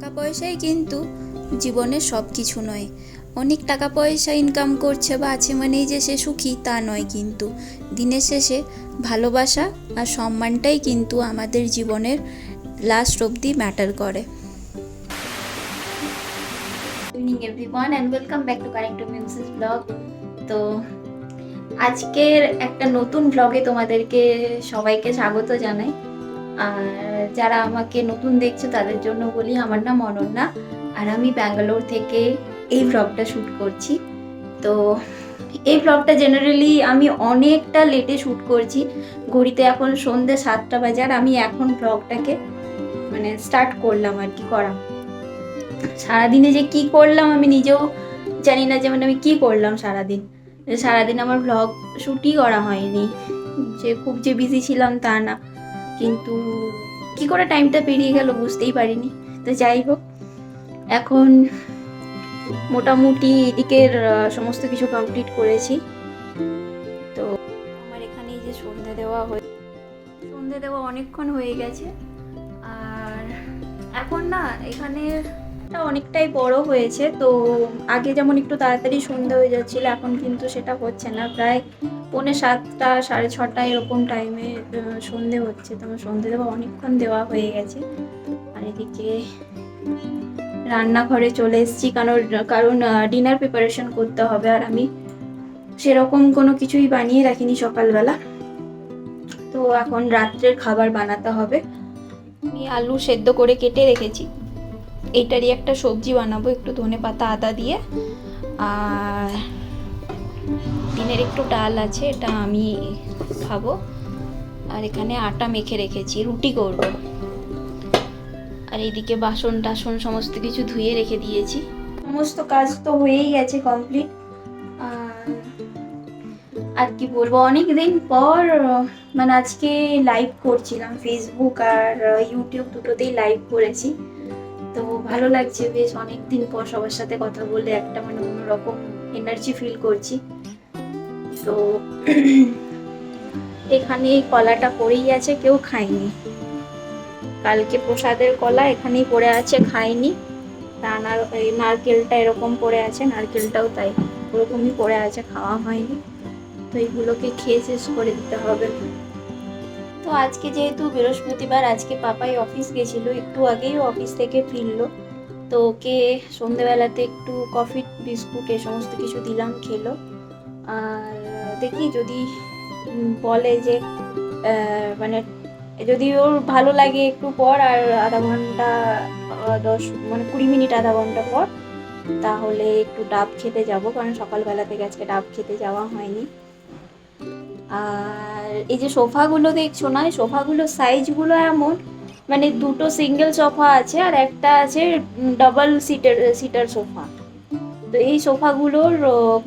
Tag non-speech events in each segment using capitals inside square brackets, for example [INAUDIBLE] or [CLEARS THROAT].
টাকা পয়সাই কিন্তু জীবনের সব কিছু নয়। অনেক টাকা পয়সা ইনকাম করছে বা আছে মানেই যে সে সুখী, তা নয় কিন্তু। দিনের শেষে ভালোবাসা আর সম্মানটাই কিন্তু আমাদের জীবনের লাস্ট অবধি ম্যাটার করে। Evening everyone and welcome back to music blog তো আজকের একটা নতুন ব্লগে তোমাদেরকে সবাইকে স্বাগত জানাই। আর যারা আমাকে নতুন দেখছ, তাদের জন্য বলি আমার নাম অনন্যা। আর আমি ব্যাঙ্গালোর থেকে এই ব্লগটা শ্যুট করছি। তো এই ব্লগটা জেনারেলি আমি অনেকটা লেটে শ্যুট করছি। ঘড়িতে এখন সন্ধ্যে সাতটা বাজে আর আমি এখন ব্লগটাকে মানে স্টার্ট করলাম আর কি করা। সারাদিনে যে কি করলাম আমি নিজেও জানি না যে মানে আমি কি করলাম সারাদিন। সারাদিন আমার ব্লগ শ্যুটই করা হয়নি। যে খুব যে বিজি ছিলাম তা না। কিন্তু কি করে টাইমটা পেরিয়ে গেল বুঝতেই পারিনি। তো যাই হোক, এখন মোটামুটি এদিকের সমস্ত কিছু কমপ্লিট করেছি। তো আমার এখানে যে সন্ধে দেওয়া হয়ে, সন্ধে দেওয়া অনেকক্ষণ হয়ে গেছে। আর এখন না এখানে এটা অনেকটাই বড় হয়েছে। তো আগে যেমন একটু তাড়াতাড়ি সন্ধে হয়ে যাচ্ছিল, এখন কিন্তু সেটা হচ্ছে না। প্রায় পৌনে সাতটা, সাড়ে ছটা এরকম টাইমে সন্ধে হচ্ছে। তো আমার সন্ধে দেওয়া অনেকক্ষণ দেওয়া হয়ে গেছে। আর এদিকে রান্নাঘরে চলে এসেছি, কারণ কারণ ডিনার প্রিপারেশন করতে হবে। আর আমি সেরকম কোনো কিছুই বানিয়ে রাখিনি সকালবেলা। তো এখন রাত্রের খাবার বানাতে হবে। আমি আলু সেদ্ধ করে কেটে রেখেছি। এইটারই একটা সবজি বানাবো, একটু ধনে পাতা, আদা দিয়ে। আর দিনের একটু ডাল আছে, এটা আমি খাব। আর এখানে আটা মেখে রেখেছি, রুটি করব। আর এইদিকে বাসন টাসন সমস্ত কিছু ধুয়ে রেখে দিয়েছি। সমস্ত কাজ তো হয়েই গেছে কমপ্লিট। আর কি বলব অনেক দিন পর মানে আজকে লাইভ করছিলাম ফেসবুক আর ইউটিউব দুটোতেই লাইভ করেছি। তো ভালো লাগছে, বেশ অনেক দিন পর সবার সাথে কথা বলে একটা মানে অন্যরকম এনার্জি ফিল করছি। তো এখানে এই কলাটা পড়েই আছে, কেউ খায়নি। কালকে প্রসাদের কলা এখানেই পড়ে আছে, খায়নি। তা নারকেলটা এরকম পড়ে আছে, নারকেলটাও তাই, ওরকমই পড়ে আছে, খাওয়া হয়নি। তো এইগুলোকে খেয়ে শেষ করে দিতে হবে। তো আজকে যেহেতু বৃহস্পতিবার, আজকে পাপাই অফিস গেছিল, একটু আগেই অফিস থেকে ফিরলো। তো ওকে সন্ধেবেলাতে একটু কফি, বিস্কুট এ সমস্ত কিছু দিলাম, খেলো। আর দেখি যদি বলে যে মানে যদি ওর ভালো লাগে একটু পর, আর আধা ঘণ্টা দশ মানে কুড়ি মিনিট আধা ঘণ্টা পর, তাহলে একটু ডাব খেতে যাব, কারণ সকালবেলা থেকে আজকে ডাব খেতে যাওয়া হয়নি। আর এই যে সোফাগুলো দেখছ না, এই সোফাগুলোর সাইজগুলো এমন মানে দুটো সিঙ্গেল সোফা আছে আর একটা আছে ডাবল সিটার সিটার সোফা তো এই সোফাগুলোর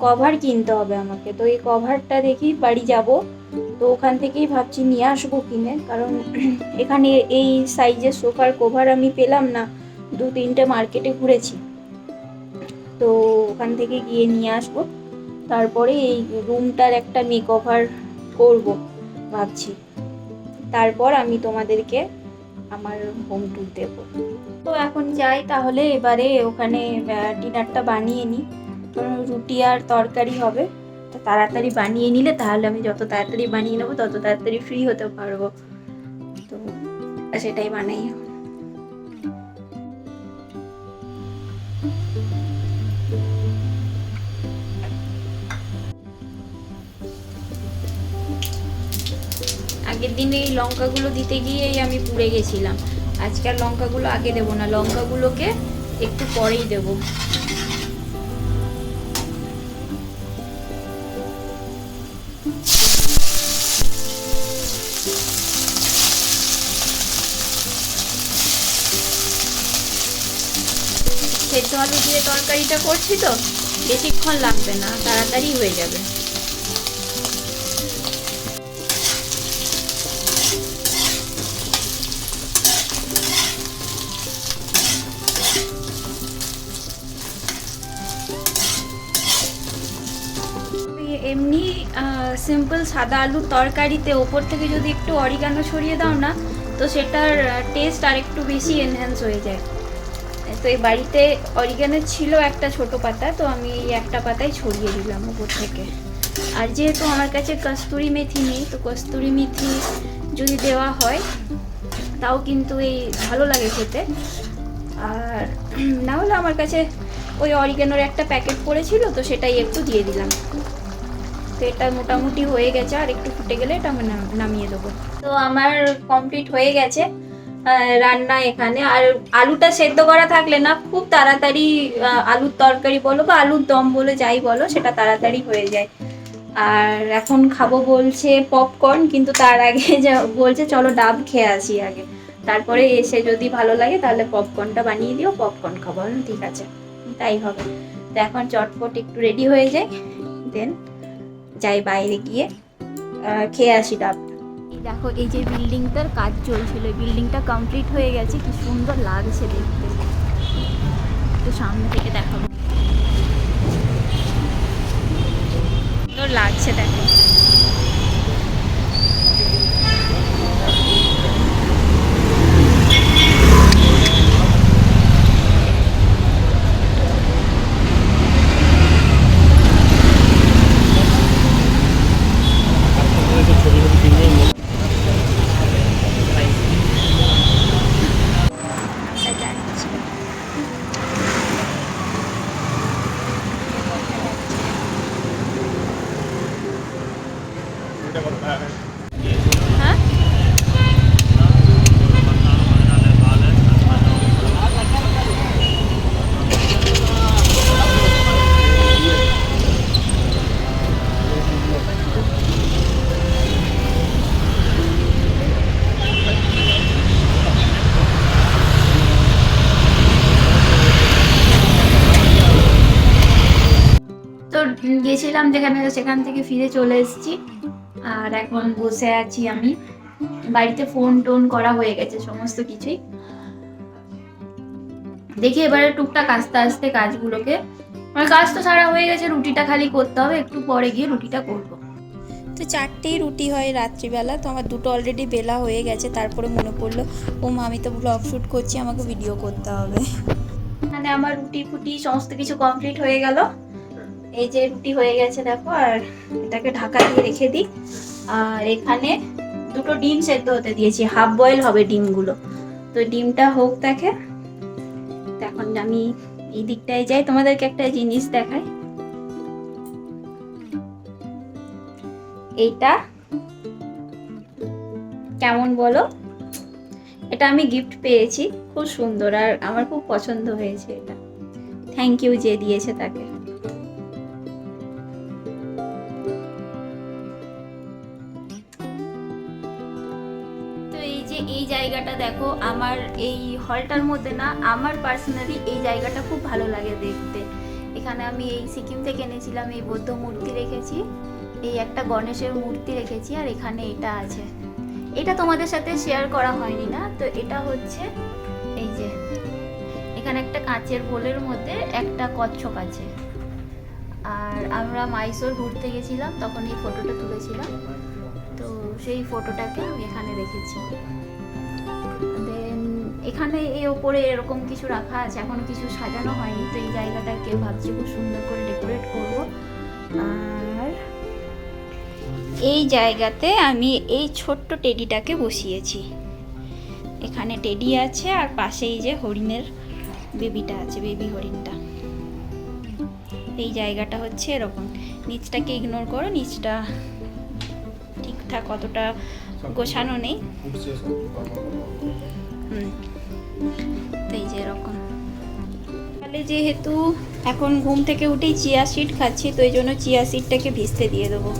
কভার কিনতে হবে আমাকে। তো এই কভারটা দেখি বাড়ি যাব। তো ওখান থেকেই ভাবছি নিয়ে আসব কিনে, কারণ [CLEARS THROAT] এখানে এই সাইজের সোফার কভার আমি পেলাম না। দু তিনটে মার্কেটে ঘুরেছি। তো ওখান থেকে গিয়ে নিয়ে আসব। তারপরে এই রুমটার একটা মেক ওভার করব, ভাবছি। তারপর আমি তোমাদেরকে আমার হোম ট্যুর দেব। তো এখন যাই তাহলে এবারে ওখানে ডিনারটা বানিয়ে নিই। কারণ রুটি আর তরকারি হবে। তো তাড়াতাড়ি বানিয়ে নিলে তাহলে আমি যত তাড়াতাড়ি বানিয়ে নেব তত তাড়াতাড়ি ফ্রি হতে পারব। তো সেটাই বানাই। আগের দিন এই লঙ্কাগুলো দিতে গিয়েই আমি পুড়ে গেছিলাম। আজকে আর লঙ্কাগুলো আগে দেবো না, লঙ্কাগুলোকে একটু পরেই দেবো। সেদ্ধ আলু দিয়ে তরকারিটা করছি তো, বেশিক্ষণ লাগবে না, তাড়াতাড়ি হয়ে যাবে। এমনি সিম্পল সাদা আলুর তরকারিতে ওপর থেকে যদি একটু অরিগানো ছড়িয়ে দাও না, তো সেটার টেস্ট আর একটু বেশি এনহ্যান্স হয়ে যায়। তো এই বাড়িতে অরিগানো ছিল একটা ছোট পাতা, তো আমি এই একটা পাতায় ছড়িয়ে দিলাম উপর থেকে। আর যেহেতু আমার কাছে কস্তুরি মেথি নেই, তো কস্তুরি মেথি যদি দেওয়া হয়, তাও কিন্তু এই ভালো লাগে খেতে। আর না হলে আমার কাছে ওই অরিগানোর একটা প্যাকেট পড়েছিল, তো সেটাই একটু দিয়ে দিলাম। তো এটা মোটামুটি হয়ে গেছে, আর একটু ফুটে গেলে এটা আমি নামিয়ে দেবো। তো আমার কমপ্লিট হয়ে গেছে রান্না এখানে। আর আলুটা সেদ্ধ করা থাকলে না, খুব তাড়াতাড়ি আলুর তরকারি বলো বা আলুর দম বলে যাই বলো, সেটা তাড়াতাড়ি হয়ে যায়। আর এখন খাব বলছে পপকর্ন কিন্তু তার আগে [LAUGHS] যা বলছে চলো ডাব খেয়ে আসি আগে। তারপরে এসে যদি ভালো লাগে তাহলে পপকর্নটা বানিয়ে দিও পপকর্ন খাব। ঠিক আছে, তাই হবে। তো এখন চটপট একটু রেডি হয়ে যায় দেন যাই বাইরে গিয়ে খেয়ে আসি ডাবটা দেখো, এই যে বিল্ডিংটার কাজ চলছিল বিল্ডিংটা কমপ্লিট হয়ে গেছে, কি সুন্দর লাগছে দেখতে। একটু সামনে থেকে দেখাবো। সুন্দর লাগছে দেখো আচ্ছা, যাচ্ছি। গেছিলাম যেখানে সেখান থেকে ফিরে চলে এসেছি। আর এখন বসে আছি আমি। বাড়িতে ফোন টোন করা হয়ে গেছে সমস্ত কিছুই। দেখি এবারে টুকটাক আস্তে আস্তে কাজগুলোকে। মানে কাজ তো সারা হয়ে গেছে রুটিটা খালি করতে হবে একটু পরে গিয়ে রুটিটা করব। তো চারটেই রুটি হয় রাত্রিবেলা তো আমার দুটো অলরেডি বেলা হয়ে গেছে তারপরে মনে পড়ল ও মা আমি তো ব্লগ শ্যুট করছি আমাকে ভিডিও করতে হবে। মানে আমার রুটি ফুটি সমস্ত কিছু কমপ্লিট হয়ে গেল। এই যে রুটি হয়ে গেছে, দেখো, আর এটাকে ঢাকা দিয়ে রেখে দিই। আর এখানে দুটো ডিম সেদ্ধ হতে দিয়েছি হাফ বয়েল হবে ডিমগুলো। তো ডিমটা হোক, দেখে। এখন আমি এই দিকটায় যাই, তোমাদেরকে একটা জিনিস দেখাই। এইটা কেমন বলো? এটা আমি গিফট পেয়েছি, খুব সুন্দর, আর আমার খুব পছন্দ হয়েছে এটা। থ্যাংক ইউ যে দিয়েছে তাকে। জায়গাটা দেখো, আমার এই হলটার মধ্যে না, আমার পার্সোনালি এই জায়গাটা খুব ভালো লাগে দেখতে। এখানে আমি এই সিকিম থেকে এনেছিলাম, এই বৌদ্ধ মূর্তি রেখেছি, এই একটা গণেশের মূর্তি রেখেছি, আর এখানে এটা আছে। এটা তোমাদের সাথে শেয়ার করা হয়নি না, তো এটা হচ্ছে এই যে, এখানে একটা কাঁচের বোলের মধ্যে একটা কচ্ছপ আছে। আর আমরা মাইসোর ঘুরতে গেছিলাম, তখন এই ফটোটা তুলেছিলাম, তো সেই ফটোটাকে আমি এখানে রেখেছি। দেন এখানে এই ওপরে এরকম কিছু রাখা আছে, এখনও কিছু সাজানো হয়নি, তো এই জায়গাটাকে ভাবছি খুব সুন্দর করে ডেকোরেট করব। আর এই জায়গাতে আমি এই ছোট্ট টেডিটাকে বসিয়েছি। এখানে টেডি আছে, আর পাশেই যে হরিণের বেবিটা আছে, বেবি হরিণটা। এই জায়গাটা হচ্ছে এরকম। নিচটাকে ইগনোর করো, নিচটা ঠিকঠাক অতটা গোছানো নেই। এই যে এরকম। তাহলে যেহেতু এখন ঘুম থেকে উঠেই চিয়া সিড খাচ্ছি তো এই জন্য চিয়া সিডটাকে ভিজতে দিয়ে দেবো।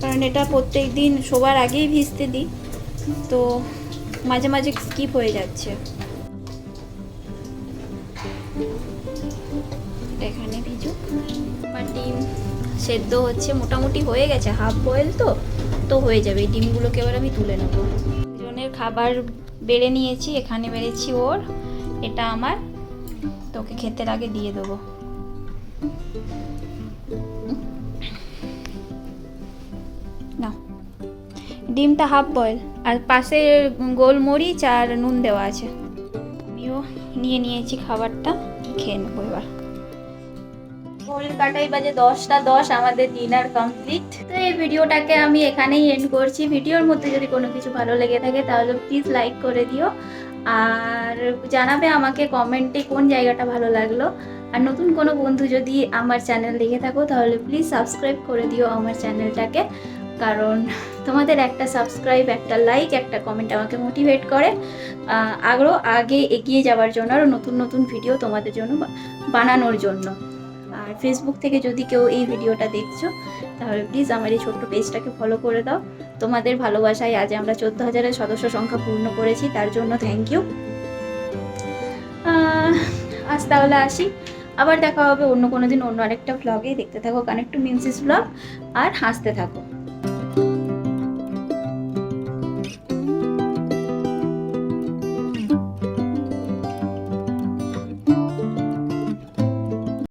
কারণ এটা প্রত্যেক দিন শোবার আগেই ভিজতে দিই তো মাঝে মাঝে স্কিপ হয়ে যাচ্ছে। এখানে ভিজুক। আমার ডিম সেদ্ধ হচ্ছে মোটামুটি হয়ে গেছে হাফ বয়েল তো। তো হয়ে যাবে, এই ডিমগুলোকে এবার আমি তুলে নেব। জনের খাবার বেড়ে নিয়েছি, এখানে বেড়েছি ওর, এটা আমার তোকে খেতে আগে দিয়ে দেবো। না ডিমটা হাফ বয়েল, আর পাশে গোলমরিচ আর নুন দেওয়া আছে। আমিও নিয়ে নিয়েছি খাবারটা, খেয়ে নেব এবার। ঘড়ির কাটাই বাজে দশটা দশ, আমাদের ডিনার কমপ্লিট তো এই ভিডিওটাকে আমি এখানেই এন্ড করছি। ভিডিওর মধ্যে যদি কোনো কিছু ভালো লেগে থাকে, তাহলে প্লিজ লাইক করে দিও। আর জানাবে আমাকে কমেন্টে কোন জায়গাটা ভালো লাগল। আর নতুন কোনো বন্ধু যদি আমার চ্যানেল দেখে থাকো, তাহলে প্লিজ সাবস্ক্রাইব করে দিও আমার চ্যানেলটাকে কারণ তোমাদের একটা সাবস্ক্রাইব একটা লাইক একটা কমেন্ট আমাকে মোটিভেট করে। আরও আগে এগিয়ে যাওয়ার জন্য আরও নতুন নতুন ভিডিও তোমাদের জন্য বানানোর জন্য। আর ফেসবুক থেকে যদি কেউ এই ভিডিওটা দেখছ, তাহলে প্লিজ আমার এই ছোট্ট পেজটাকে ফলো করে দাও। তোমাদের ভালোবাসায় আজ আমরা চোদ্দ হাজারের সদস্য সংখ্যা পূর্ণ করেছি, তার জন্য থ্যাংক ইউ আজ তাহলে আসি। আবার দেখা হবে অন্য কোনো দিন, অন্য আরেকটা ভ্লগে দেখতে থাকো কানেক্ট টু মিউসিস ভ্লগ আর হাসতে থাকো।